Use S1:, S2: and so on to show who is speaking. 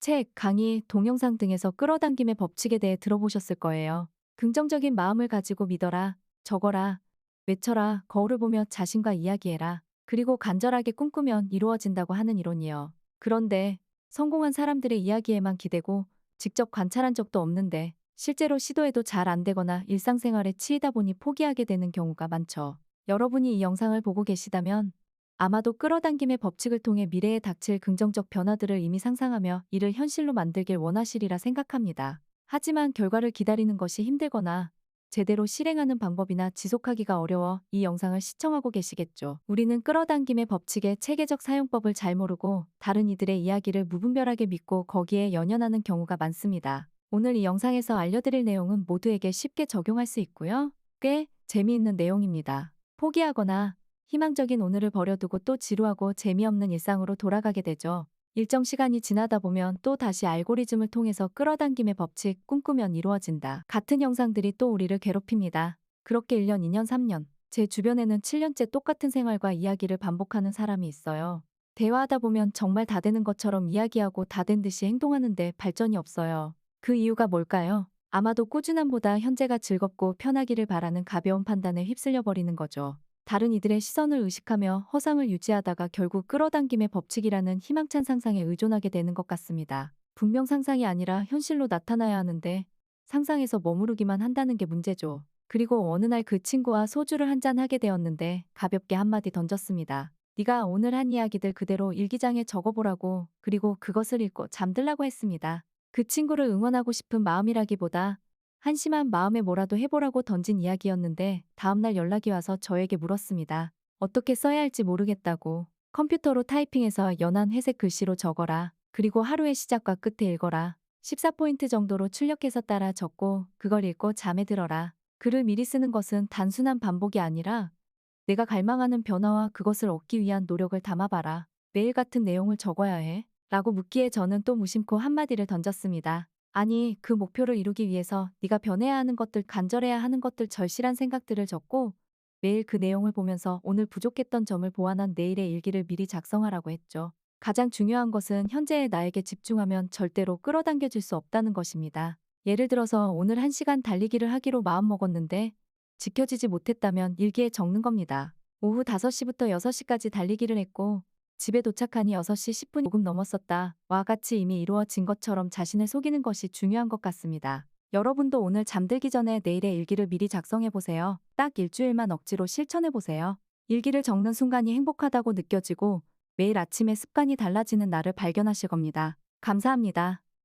S1: 책, 강의, 동영상 등에서 끌어당김의 법칙에 대해 들어보셨을 거예요. 긍정적인 마음을 가지고 믿어라, 적어라, 외쳐라, 거울을 보며 자신과 이야기해라. 그리고 간절하게 꿈꾸면 이루어진다고 하는 이론이요. 그런데 성공한 사람들의 이야기에만 기대고 직접 관찰한 적도 없는데 실제로 시도해도 잘 안 되거나 일상생활에 치이다 보니 포기하게 되는 경우가 많죠. 여러분이 이 영상을 보고 계시다면 아마도 끌어당김의 법칙을 통해 미래에 닥칠 긍정적 변화들을 이미 상상하며 이를 현실로 만들길 원하시리라 생각합니다. 하지만 결과를 기다리는 것이 힘들거나 제대로 실행하는 방법이나 지속하기가 어려워 이 영상을 시청하고 계시겠죠. 우리는 끌어당김의 법칙의 체계적 사용법을 잘 모르고 다른 이들의 이야기를 무분별하게 믿고 거기에 연연하는 경우가 많습니다. 오늘 이 영상에서 알려드릴 내용은 모두에게 쉽게 적용할 수 있고요. 꽤 재미있는 내용입니다. 포기하거나 희망적인 오늘을 버려두고 또 지루하고 재미없는 일상으로 돌아가게 되죠. 일정 시간이 지나다 보면 또 다시 알고리즘을 통해서 끌어당김의 법칙 꿈꾸면 이루어진다. 같은 영상들이 또 우리를 괴롭힙니다. 그렇게 1년, 2년, 3년. 제 주변에는 7년째 똑같은 생활과 이야기를 반복하는 사람이 있어요. 대화하다 보면 정말 다 되는 것처럼 이야기하고 다 된 듯이 행동하는데 발전이 없어요. 그 이유가 뭘까요? 아마도 꾸준함보다 현재가 즐겁고 편하기를 바라는 가벼운 판단에 휩쓸려 버리는 거죠. 다른 이들의 시선을 의식하며 허상을 유지하다가 결국 끌어당김의 법칙이라는 희망찬 상상에 의존하게 되는 것 같습니다. 분명 상상이 아니라 현실로 나타나야 하는데 상상에서 머무르기만 한다는 게 문제죠. 그리고 어느 날 그 친구와 소주를 한 잔 하게 되었는데 가볍게 한마디 던졌습니다. 네가 오늘 한 이야기들 그대로 일기장에 적어보라고 그리고 그것을 읽고 잠들라고 했습니다. 그 친구를 응원하고 싶은 마음이라기보다 한심한 마음에 뭐라도 해보라고 던진 이야기였는데 다음날 연락이 와서 저에게 물었습니다. 어떻게 써야 할지 모르겠다고. 컴퓨터로 타이핑해서 연한 회색 글씨로 적어라. 그리고 하루의 시작과 끝에 읽어라. 14포인트 정도로 출력해서 따라 적고 그걸 읽고 잠에 들어라. 글을 미리 쓰는 것은 단순한 반복이 아니라 내가 갈망하는 변화와 그것을 얻기 위한 노력을 담아봐라. 매일 같은 내용을 적어야 해. 라고 묻기에 저는 또 무심코 한마디를 던졌습니다. 아니, 그 목표를 이루기 위해서 네가 변해야 하는 것들, 간절해야 하는 것들, 절실한 생각들을 적고 매일 그 내용을 보면서 오늘 부족했던 점을 보완한 내일의 일기를 미리 작성하라고 했죠. 가장 중요한 것은 현재의 나에게 집중하면 절대로 끌어당겨질 수 없다는 것입니다. 예를 들어서 오늘 1시간 달리기를 하기로 마음먹었는데 지켜지지 못했다면 일기에 적는 겁니다. 오후 5시부터 6시까지 달리기를 했고 집에 도착하니 6시 10분 조금 넘었었다. 와 같이 이미 이루어진 것처럼 자신을 속이는 것이 중요한 것 같습니다. 여러분도 오늘 잠들기 전에 내일의 일기를 미리 작성해 보세요. 딱 일주일만 억지로 실천해 보세요. 일기를 적는 순간이 행복하다고 느껴지고 매일 아침에 습관이 달라지는 날을 발견하실 겁니다. 감사합니다.